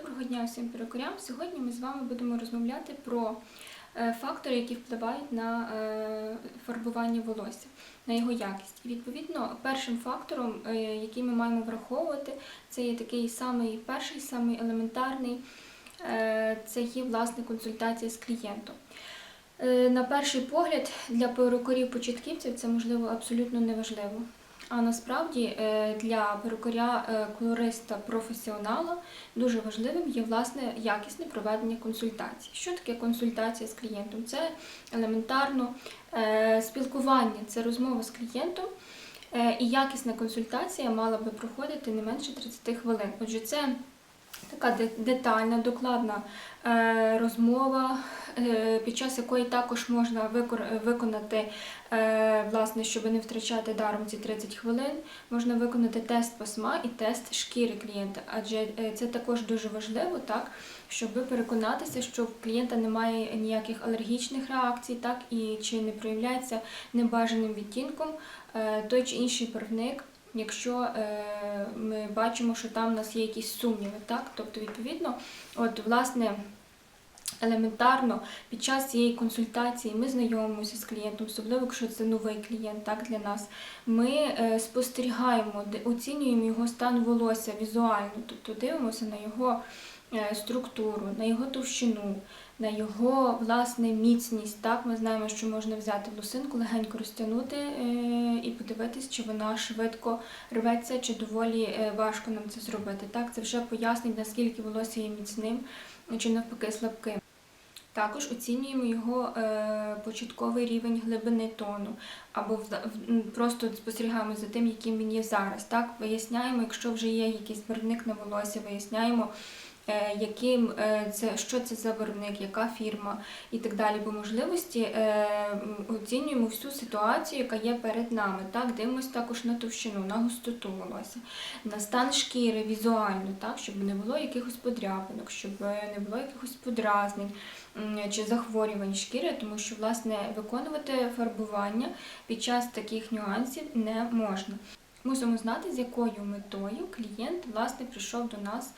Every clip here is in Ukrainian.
Доброго дня всім перукарям. Сьогодні ми з вами будемо розмовляти про е, фактори, які впливають на е, фарбування волосся, на його якість. І відповідно, першим фактором, е, який ми маємо враховувати, це є такий самий перший, самий елементарний, це є власне консультація з клієнтом. На перший погляд, для перукарів-початківців це можливо абсолютно неважливо. А насправді е, для перукаря е, колориста професіонала дуже важливим є власне якісне проведення консультацій. Що таке консультація з клієнтом? Це елементарно е, спілкування, це розмова з клієнтом. І якісна консультація мала би проходити не менше 30 хвилин. Отже, це така детальна, докладна е, розмова, е, під час якої також можна виконати, е, власне, щоб не втрачати даром ці 30 хвилин, можна виконати тест пасма і тест шкіри клієнта, адже це також дуже важливо, так, щоб переконатися, що в клієнта немає ніяких алергічних реакцій, так, і чи не проявляється небажаним відтінком той чи інший барвник. Якщо е, ми бачимо, що там у нас є якісь сумніви, так? Тобто, відповідно, от власне елементарно під час цієї консультації ми знайомимося з клієнтом, особливо якщо це новий клієнт, так для нас. Ми е, спостерігаємо, оцінюємо його стан волосся візуально, тобто дивимося на його е, структуру, на його товщину, на його власне міцність. Так, ми знаємо, що можна взяти лосинку, легенько розтягнути е, і подивитись, чи вона швидко рветься, чи доволі е, важко нам це зробити. Так, це вже пояснить, наскільки волосся є міцним, чи навпаки слабким. Також оцінюємо його е, початковий рівень глибини тону, або просто спостерігаємо за тим, яким він є зараз. Так, виясняємо, якщо вже є якийсь барвник на волосся, виясняємо, яким е, це, що це за барвник, яка фірма і так далі. По можливості е, оцінюємо всю ситуацію, яка є перед нами. Так, дивимося також на товщину, на густоту волосся, на стан шкіри візуально, так, щоб не було якихось подряпинок, щоб е, не було якихось подразнень чи захворювань шкіри, тому що власне виконувати фарбування під час таких нюансів не можна. Мусимо знати, з якою метою клієнт власне прийшов до нас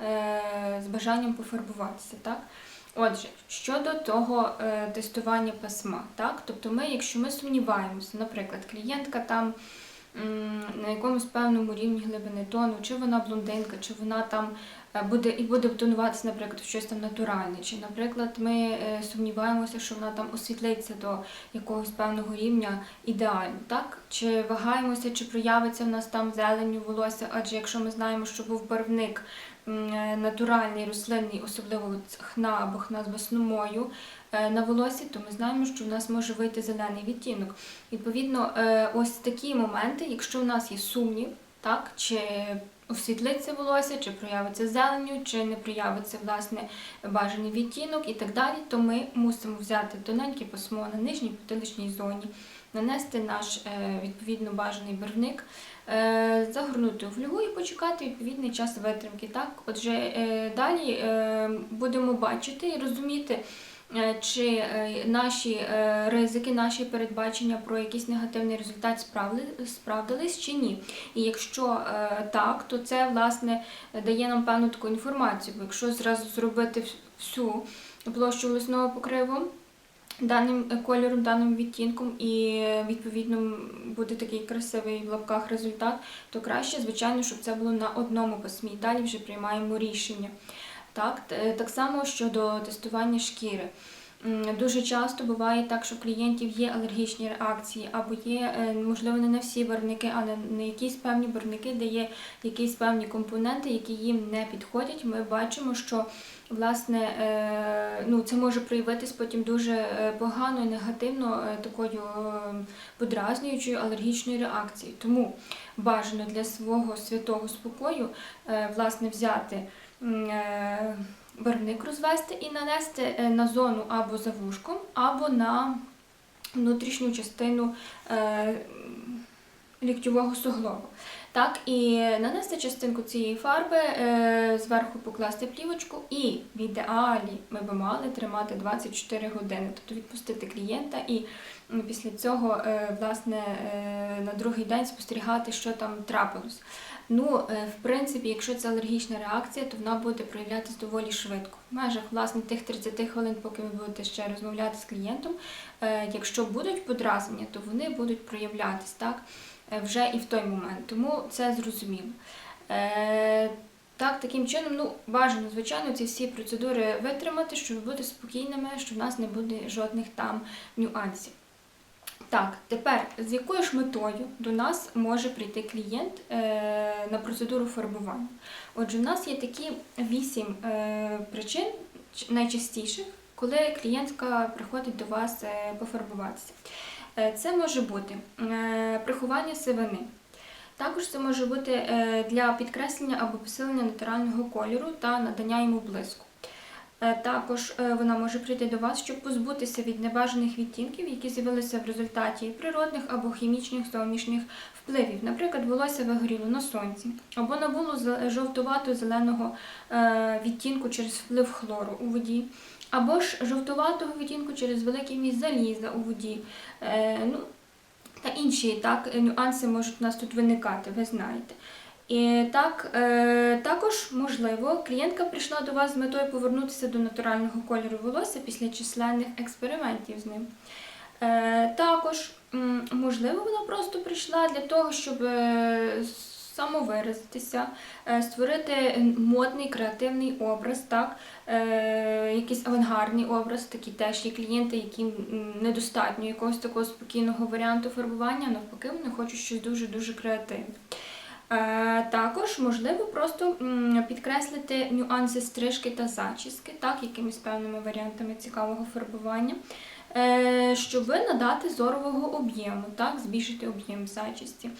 е, з бажанням пофарбуватися. Так? Отже, щодо того е, тестування пасма, так? тобто ми, якщо ми сумніваємося, наприклад, клієнтка там на якомусь певному рівні глибини тону, чи вона блондинка, чи вона там буде і буде тонуватися, наприклад, щось там натуральне, чи, наприклад, ми е, сумніваємося, що вона там освітлиться до якогось певного рівня ідеально, так? Чи вагаємося, чи проявиться в нас там зеленню волосся, адже якщо ми знаємо, що був барвник е, натуральний, рослинний, особливо хна або хна з весномою е, на волосі, то ми знаємо, що в нас може вийти зелений відтінок. Відповідно, е, ось такі моменти, якщо в нас є сумнів, так, чи освітлиться волосся, чи проявиться зеленню, чи не проявиться власне бажаний відтінок і так далі, то ми мусимо взяти тоненьке пасмо на нижній потиличній зоні, нанести наш е, відповідно бажаний барвник, е, загорнути у фольгу і почекати відповідний час витримки. Так? Отже, е, далі будемо бачити і розуміти. Е, Чи е, наші е, ризики, наші передбачення про якийсь негативний результат справдились чи ні? І якщо так, то це власне дає нам певну таку інформацію. Бо якщо зразу зробити всю площу лисного покриву даним кольором, даним відтінком, і відповідно буде такий красивий в лапках результат, то краще, звичайно, щоб це було на одному пасмі. Далі вже приймаємо рішення. Так, так само щодо тестування шкіри. Дуже часто буває так, що в клієнтів є алергічні реакції, або є, е, можливо, не на всі барвники, але на якісь певні барвники, де є якісь певні компоненти, які їм не підходять. Ми бачимо, що власне е, ну, це може проявитись потім дуже е, погано і негативно е, такою е, подразнюючою алергічною реакцією. Тому бажано для свого святого спокою е, власне взяти. Е, барвник розвести і нанести е, на зону або за вушком, або на внутрішню частину е, ліктьового суглобу. Так, і нанести частинку цієї фарби, зверху покласти плівочку, і в ідеалі ми би мали тримати 24 години, тобто відпустити клієнта і після цього власне, на другий день спостерігати, що там трапилось. Ну, е, в принципі, якщо це алергічна реакція, то вона буде проявлятися доволі швидко. В межах власне тих 30 хвилин, поки ви будете ще розмовляти з клієнтом. е, Якщо будуть подразнення, то вони будуть проявлятись так е, вже і в той момент. Тому це зрозуміло. Так, таким чином, ну бажано, звичайно, ці всі процедури витримати, щоб бути спокійними, щоб в нас не буде жодних там нюансів. Так, тепер з якою ж метою до нас може прийти клієнт е, на процедуру фарбування? Отже, в нас є такі вісім е, причин найчастіших, коли клієнтка приходить до вас е, пофарбуватися. Це може бути приховання сивини. Також це може бути для підкреслення або посилення натурального кольору та надання йому блиску. Е, Також е, вона може прийти до вас, щоб позбутися від небажаних відтінків, які з'явилися в результаті природних або хімічних зовнішніх впливів. Наприклад, волосся вигоріло на сонці, або набуло зе- жовтувато-зеленого е, відтінку через вплив хлору у воді, або ж жовтуватого відтінку через великий вміст заліза у воді. Ну, та інші так, нюанси можуть у нас тут виникати, ви знаєте. І так, е, також, можливо, клієнтка прийшла до вас з метою повернутися до натурального кольору волосся після численних експериментів з ним. Е, також, можливо, вона просто прийшла для того, щоб е, самовиразитися, е, створити модний креативний образ, так, е, якийсь авангардний образ, такі теж є клієнти, яким недостатньо якогось такого спокійного варіанту фарбування, навпаки, вони хочуть щось дуже-дуже креативне. Е, Також можливо просто підкреслити нюанси стрижки та зачіски, так, якимись певними варіантами цікавого фарбування, е, щоб надати зорового об'єму, так, збільшити об'єм зачісті.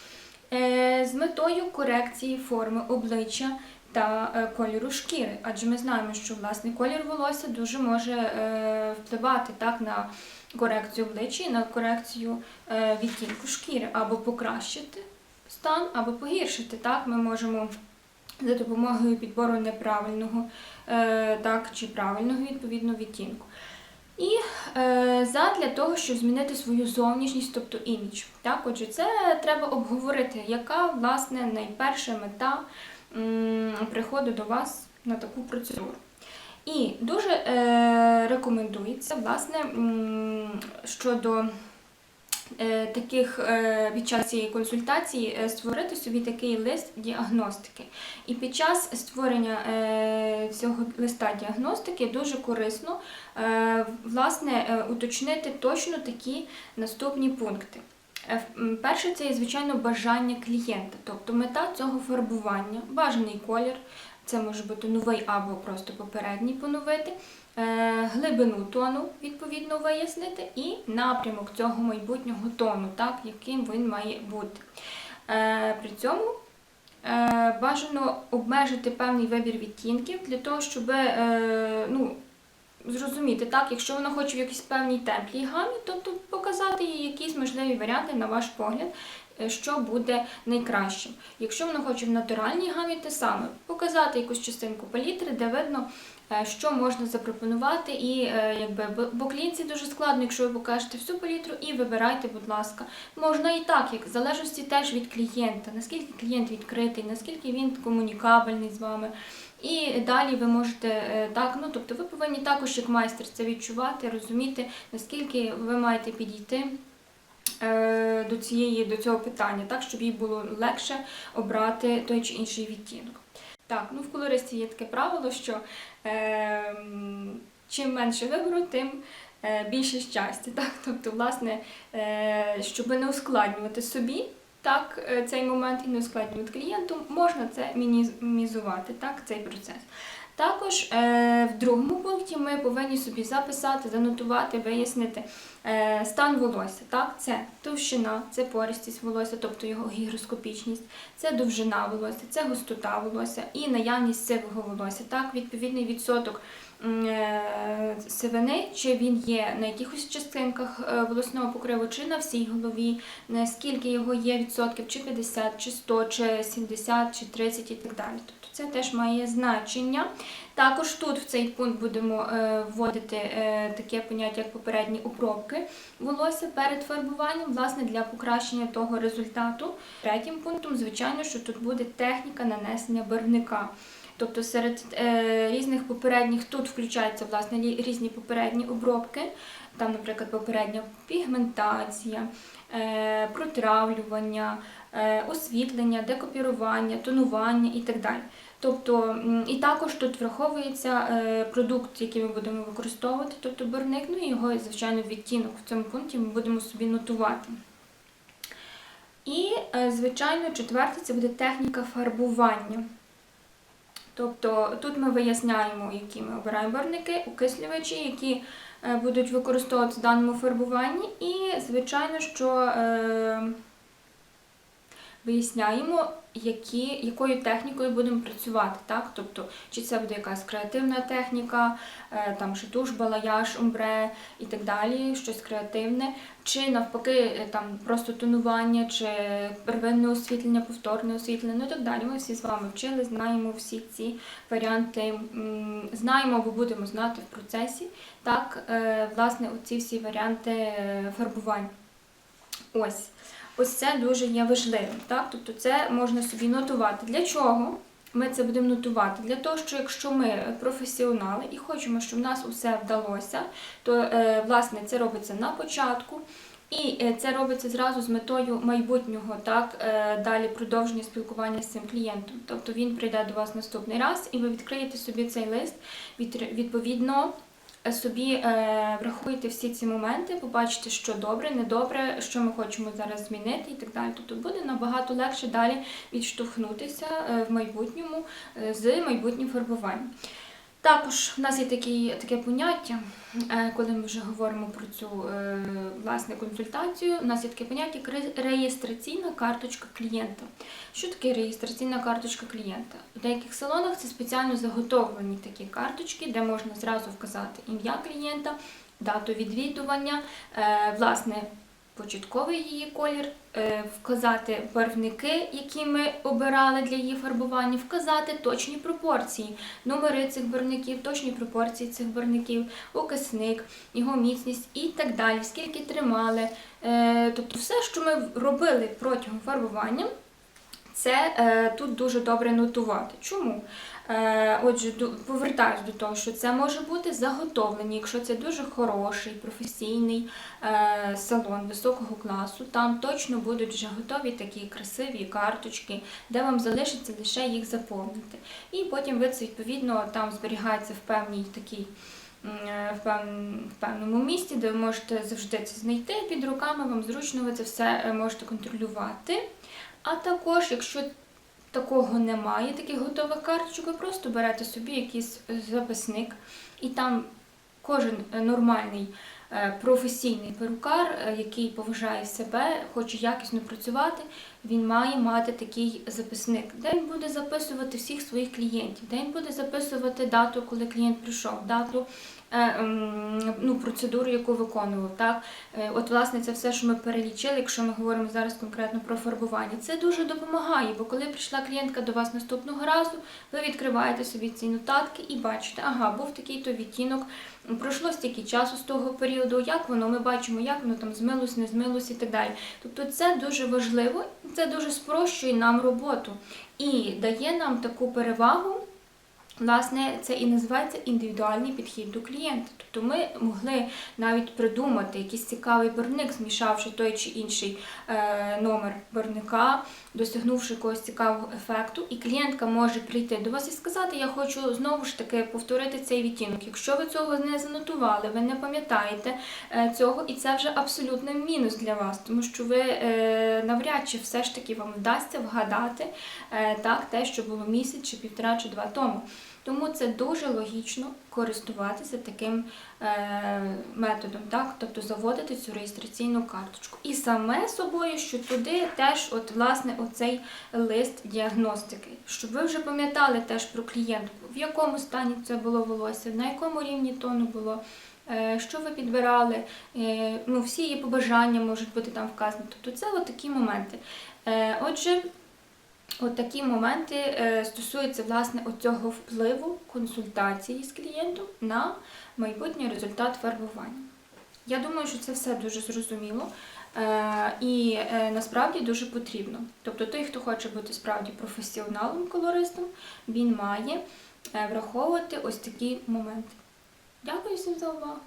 Е, З метою корекції форми обличчя та кольору шкіри, адже ми знаємо, що власне колір волосся дуже може впливати так, на корекцію обличчя і на корекцію відтінку шкіри або покращити стан або погіршити. Так, ми можемо за допомогою підбору неправильного е, так, чи правильного відповідно відтінку. І е, задля того, щоб змінити свою зовнішність, тобто імідж. Так, отже, це треба обговорити, яка власне найперша мета м, приходу до вас на таку процедуру. І дуже е, рекомендується, власне, м, щодо таких е, під час цієї консультації е, створити собі такий лист діагностики. І під час створення е, цього листа діагностики дуже корисно е, власне е, уточнити точно такі наступні пункти. Е, Перше, це є, звичайно, бажання клієнта, тобто мета цього фарбування, бажаний колір, це може бути новий або просто попередній поновити, е, глибину тону відповідно вияснити і напрямок цього майбутнього тону, так, яким він має бути. Е, При цьому е, бажано обмежити певний вибір відтінків для того, щоб ну, зрозуміти, так, якщо вона хоче в якійсь певній теплій гамі, тобто показати їй якісь можливі варіанти, на ваш погляд, що буде найкращим. Якщо вона хоче в натуральній гамі, те саме показати якусь частинку палітри, де видно, е, що можна запропонувати, і е, якби бо- клієнтці дуже складно, якщо ви покажете всю палітру, і вибирайте, будь ласка. Можна і так, як в залежності теж від клієнта, наскільки клієнт відкритий, наскільки він комунікабельний з вами. І далі ви можете е, так, ну тобто ви повинні також як майстер це відчувати, розуміти, наскільки ви маєте підійти е, до цієї до цього питання, так щоб їй було легше обрати той чи інший відтінок. Так, ну в колористі є таке правило, що е, чим менше вибору, тим е, більше щастя. Так? Тобто, власне, е, щоб не ускладнювати собі так, е, цей момент і не ускладнювати клієнту, можна це мінімізувати, так, цей процес. Також е, в другому пункті ми повинні собі записати, занотувати, вияснити е, стан волосся. Так? Це товщина, це пористість волосся, тобто його гігроскопічність, це довжина волосся, це густота волосся і наявність сивого волосся. Так? Відповідний відсоток е, сивини, чи він є на якихось частинках волосного покриву, чи на всій голові, наскільки його є відсотків, чи 50, чи 100, чи 70, чи 30 і так далі. Це теж має значення. Також тут в цей пункт будемо е, вводити е, таке поняття, як попередні обробки волосся перед фарбуванням, власне, для покращення того результату. Третім пунктом, звичайно, що тут буде техніка нанесення барвника. Тобто серед е, різних попередніх тут включаються власне різні попередні обробки, там, наприклад, попередня пігментація, протравлювання, освітлення, декопірування, тонування і так далі. Тобто, і також тут враховується е, продукт, який ми будемо використовувати, тобто барвник, ну і його, звичайно, відтінок в цьому пункті ми будемо собі нотувати. І, е, звичайно, четверте це буде техніка фарбування. Тобто тут ми виясняємо, які ми обираємо барвники, окислювачі, які е, будуть використовуватися в даному фарбуванні, і, звичайно, що виясняємо, які, якою технікою будемо працювати. Так? Тобто, чи це буде якась креативна техніка, е, там шитуш, балаяж, умбре і так далі, щось креативне, чи навпаки е, там просто тонування, чи первинне освітлення, повторне освітлення, ну і так далі. Ми всі з вами вчили, знаємо всі ці варіанти, знаємо або будемо знати в процесі. Так, е, власне, оці всі варіанти фарбувань. Ось. Ось це дуже є важливим. Так? Тобто це можна собі нотувати. Для чого ми це будемо нотувати? Для того, що якщо ми професіонали і хочемо, щоб в нас усе вдалося, то е, власне це робиться на початку. І е, це робиться зразу з метою майбутнього, так е, далі продовження спілкування з цим клієнтом. Тобто він прийде до вас наступний раз, і ви відкриєте собі цей лист. Відповідно, собі е, врахуєте всі ці моменти, побачите, що добре, недобре, що ми хочемо зараз змінити і так далі. Тобто буде набагато легше далі відштовхнутися е, в майбутньому е, з майбутнім фарбуванням. Також в нас є такі, таке поняття, е, коли ми вже говоримо про цю е, власне консультацію. У нас є таке поняття реєстраційна карточка клієнта. Що таке реєстраційна карточка клієнта? У деяких салонах це спеціально заготовлені такі карточки, де можна зразу вказати ім'я клієнта, дату відвідування, е, власне. Початковий її колір, е, вказати барвники, які ми обирали для її фарбування, вказати точні пропорції, номери цих барвників, точні пропорції цих барвників, окисник, його міцність і так далі, скільки тримали. Е, Тобто все, що ми робили протягом фарбування, це е, тут дуже добре нотувати. Чому? Е, отже, повертаюсь до того, що це може бути заготовлені, якщо це дуже хороший, професійний е, салон високого класу, там точно будуть вже готові такі красиві карточки, де вам залишиться лише їх заповнити. І потім ви це відповідно там зберігається в певній такій. е, В, певному місці, де ви можете завжди це знайти під руками, вам зручно ви це все можете контролювати. А також, якщо такого немає, таких готових карточок, ви просто берете собі якийсь е, записник, і там кожен е, нормальний е, професійний перукар, який поважає себе, хоче якісно працювати, він має мати такий записник, де він буде записувати всіх своїх клієнтів, де він буде записувати дату, коли клієнт прийшов, дату. е, ем, Ну, процедуру, яку виконував, так Е, От, власне, це все, що ми перелічили, якщо ми говоримо зараз конкретно про фарбування, це дуже допомагає, бо коли прийшла клієнтка до вас наступного разу, ви відкриваєте собі ці нотатки і бачите, ага, був такий-то відтінок, пройшло стільки часу з того періоду, як воно, ми бачимо, як воно там змилось, не змилось і так далі. Тобто це дуже важливо, це дуже спрощує нам роботу і дає нам таку перевагу. Власне, це і називається індивідуальний підхід до клієнта. Тобто ми могли навіть придумати якийсь цікавий барвник, змішавши той чи інший е, номер барвника, досягнувши якогось цікавого ефекту, і клієнтка може прийти до вас і сказати: Я хочу знову ж таки повторити цей відтінок. Якщо ви цього не занотували, ви не пам'ятаєте е, цього, і це вже абсолютний мінус для вас, тому що ви е, навряд чи все ж таки вам вдасться вгадати так, те, що було місяць чи півтора чи два тому. Тому це дуже логічно користуватися таким е, методом, так? тобто заводити цю реєстраційну карточку. І саме собою, що туди теж, от, власне, оцей лист діагностики, щоб ви вже пам'ятали теж про клієнтку, в якому стані це було волосся, на якому рівні тону було. е, Що ви підбирали, е, ну, всі її побажання можуть бути там вказані. Тобто це от такі моменти. Отже, От такі моменти е, стосуються власне оцього впливу консультації з клієнтом на майбутній результат фарбування. Я думаю, що це все дуже зрозуміло е, і е, насправді дуже потрібно. Тобто той, хто хоче бути справді професіоналом колористом, він має враховувати ось такі моменти. Дякую всім за увагу!